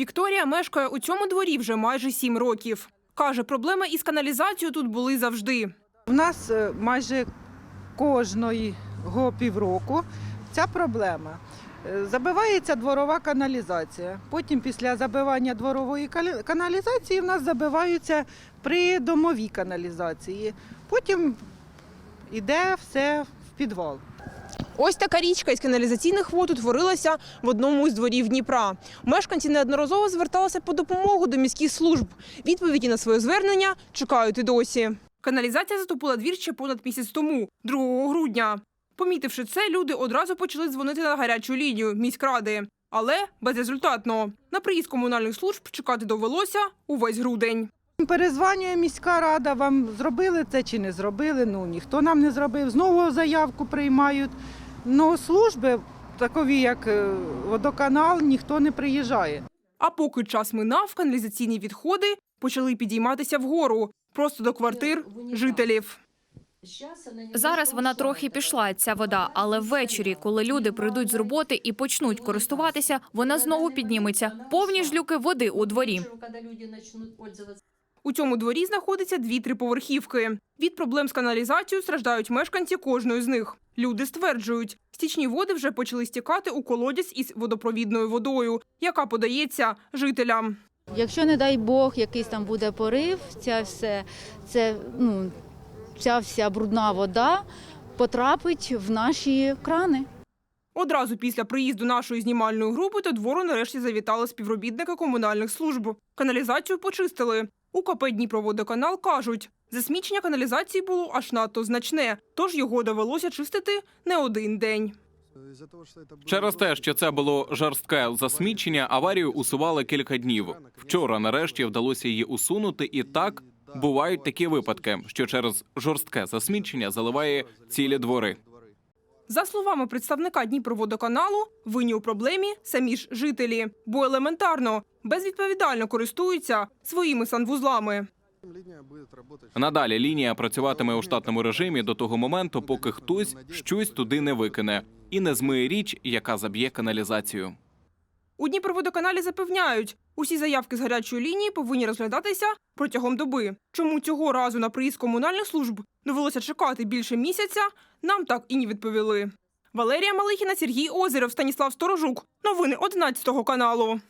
Вікторія мешкає у цьому дворі вже майже сім років. Каже, проблеми із каналізацією тут були завжди. У нас е, майже кожного півроку ця проблема. Е, Забивається дворова каналізація. Потім після забивання дворової каналізації в нас забиваються придомові каналізації. Потім йде все в підвал. Ось така річка із каналізаційних вод утворилася в одному із дворів Дніпра. Мешканці неодноразово зверталися по допомогу до міських служб. Відповіді на своє звернення чекають і досі. Каналізація затопила двір ще понад місяць тому, 2 грудня. Помітивши це, люди одразу почали дзвонити на гарячу лінію міськради. Але безрезультатно. На приїзд комунальних служб чекати довелося увесь грудень. Перезванює міська рада, вам зробили це чи не зробили. Ну ніхто нам не зробив. Знову заявку приймають. Ну служби, такові як е, водоканал, ніхто не приїжджає. А поки час минав, каналізаційні відходи почали підійматися вгору, просто до квартир жителів. Зараз вона трохи пішла, ця вода, але ввечері, коли люди прийдуть з роботи і почнуть користуватися, вона знову підніметься. Повні ж люки води у дворі. У цьому дворі знаходиться дві триповерхівки. Від проблем з каналізацією страждають мешканці кожної з них. Люди стверджують, стічні води вже почали стікати у колодязь із водопровідною водою, яка подається жителям. Якщо, не дай Бог, якийсь там буде порив, ця все, це, ну, ця вся брудна вода потрапить в наші крани. Одразу після приїзду нашої знімальної групи до двору нарешті завітали співробітники комунальних служб. Каналізацію почистили. У КП Дніпроводоканал кажуть, засмічення каналізації було аж надто значне, тож його довелося чистити не один день. Через те, що це було жорстке засмічення, аварію усували кілька днів. Вчора нарешті вдалося її усунути, і так бувають такі випадки, що через жорстке засмічення заливає цілі двори. За словами представника Дніпроводоканалу, винні у проблемі самі ж жителі, бо елементарно безвідповідально користуються своїми санвузлами. Надалі лінія працюватиме у штатному режимі до того моменту, поки хтось щось туди не викине і не змиє річ, яка заб'є каналізацію. У Дніпроводоканалі запевняють, усі заявки з гарячої лінії повинні розглядатися протягом доби. Чому цього разу на приїзд комунальних служб довелося чекати більше місяця, нам так і не відповіли. Валерія Малихіна, Сергій Озеров, Станіслав Сторожук. Новини 11 каналу.